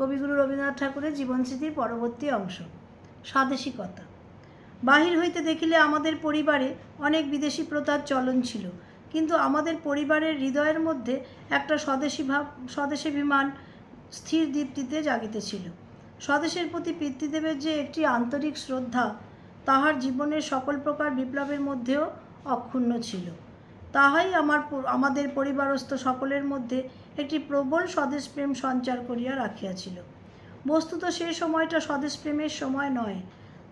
কবিগুরু রবীন্দ্রনাথ ঠাকুরের জীবনস্মৃতির পরবর্তী অংশ, স্বাদেশিকতা। বাহির হইতে দেখিলে আমাদের পরিবারে অনেক বিদেশি প্রথার চলন ছিল, কিন্তু আমাদের পরিবারের হৃদয়ের মধ্যে একটা স্বদেশী ভাব, স্বদেশাভিমান স্থির দীপ্তিতে জাগিতেছিল। স্বদেশের প্রতি পিতৃদেবের যে একটি আন্তরিক শ্রদ্ধা, তাহার জীবনের সকল প্রকার বিপ্লবের মধ্যেও অক্ষুণ্ণ ছিল। তাহাই আমার আমাদের পরিবারস্থ সকলের মধ্যে একটি প্রবল স্বদেশপ্রেম সঞ্চার করিয়া রাখিয়াছিল। বস্তুত সে সময়টা স্বদেশপ্রেমের সময় নয়।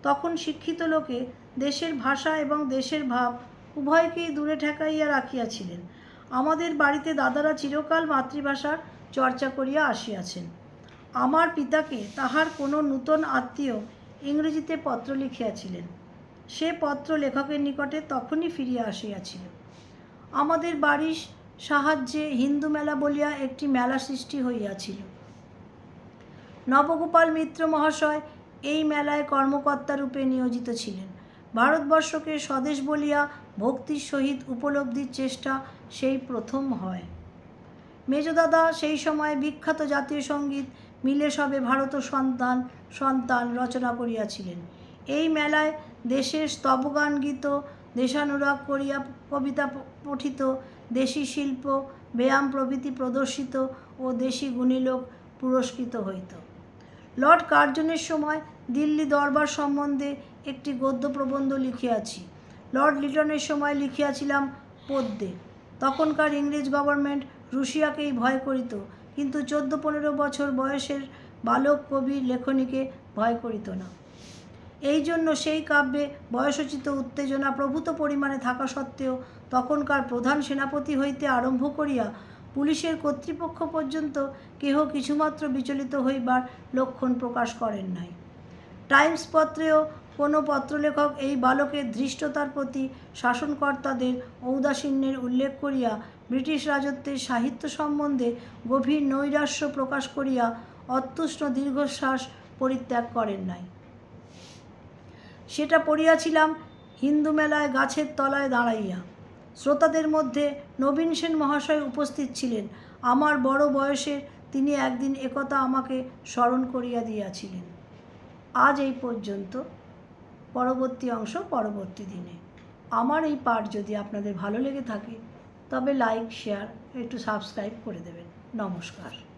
তখন শিক্ষিত লোকে দেশের ভাষা এবং দেশের ভাব উভয়কেই দূরে ঠেকাইয়া রাখিয়াছিলেন। আমাদের বাড়িতে দাদারা চিরকাল মাতৃভাষার চর্চা করিয়া আসিয়াছেন। আমার পিতাকে তাহার কোনো নূতন আত্মীয় ইংরেজিতে পত্র লিখিয়াছিলেন। সে পত্র লেখকের নিকটে তখনই ফিরিয়া আসিয়াছিল। আমাদের বাড়ির সাহায্যে হিন্দু মেলা বলিয়া একটি মেলা সৃষ্টি হইয়াছিল। নবগোপাল মিত্র মহাশয় এই মেলায় কর্মকর্তা রূপে নিয়োজিত ছিলেন। ভারতবর্ষকে স্বদেশ বলিয়া ভক্তির সহিত উপলব্ধির চেষ্টা সেই প্রথম হয়। মেজদাদা সেই সময় বিখ্যাত জাতীয় সংগীত মিলে সবে ভারত সন্তান সন্তান রচনা করিয়াছিলেন। এই মেলায় দেশের স্তবগান গীত দেশানুরাগ করিয়া কবিতা পঠিত, দেশি শিল্প, ব্যায়াম প্রভৃতি প্রদর্শিত ও দেশি গুণীলোক পুরস্কৃত হইত। লর্ড কার্জনের সময় দিল্লি দরবার সম্বন্ধে একটি গদ্য প্রবন্ধ লিখিয়াছি। লর্ড লিটনের সময় লিখিয়াছিলাম পদ্যে। তখনকার ইংরেজ গভর্নমেন্ট রুশিয়াকেই ভয় করিত, কিন্তু চোদ্দ পনেরো বছর বয়সের বালক কবির লেখনীকে ভয় করিত না। এই জন্য সেই কাব্যে বয়সোচিত উত্তেজনা প্রভূত পরিমাণে থাকা সত্ত্বেও তখনকার প্রধান সেনাপতি হইতে আরম্ভ করিয়া পুলিশের কর্তৃপক্ষ পর্যন্ত কেহ কিছুমাত্র বিচলিত হইবার লক্ষণ প্রকাশ করেন নাই। টাইমস পত্রেও কোনো পত্রলেখক এই বালকের ধৃষ্টতার প্রতি শাসনকর্তাদের ঔদাসীন্যের উল্লেখ করিয়া ব্রিটিশ রাজত্বের সাহিত্য সম্বন্ধে গভীর নৈরাশ্য প্রকাশ করিয়া অত্যুষ্ণ দীর্ঘশ্বাস পরিত্যাগ করেন নাই। সেটা পড়িয়াছিলাম হিন্দু মেলায় গাছের তলায় দাঁড়াইয়া। শ্রোতাদের মধ্যে নবীন সেন মহাশয় উপস্থিত ছিলেন। আমার বড় বয়সের তিনি একদিন একথা আমাকে স্মরণ করিয়া দিয়াছিলেন। আজ এই পর্যন্ত। পরবর্তী অংশ পরবর্তী দিনে। আমার এই পাঠ যদি আপনাদের ভালো লেগে থাকে, তবে লাইক, শেয়ার, একটু সাবস্ক্রাইব করে দেবেন। নমস্কার।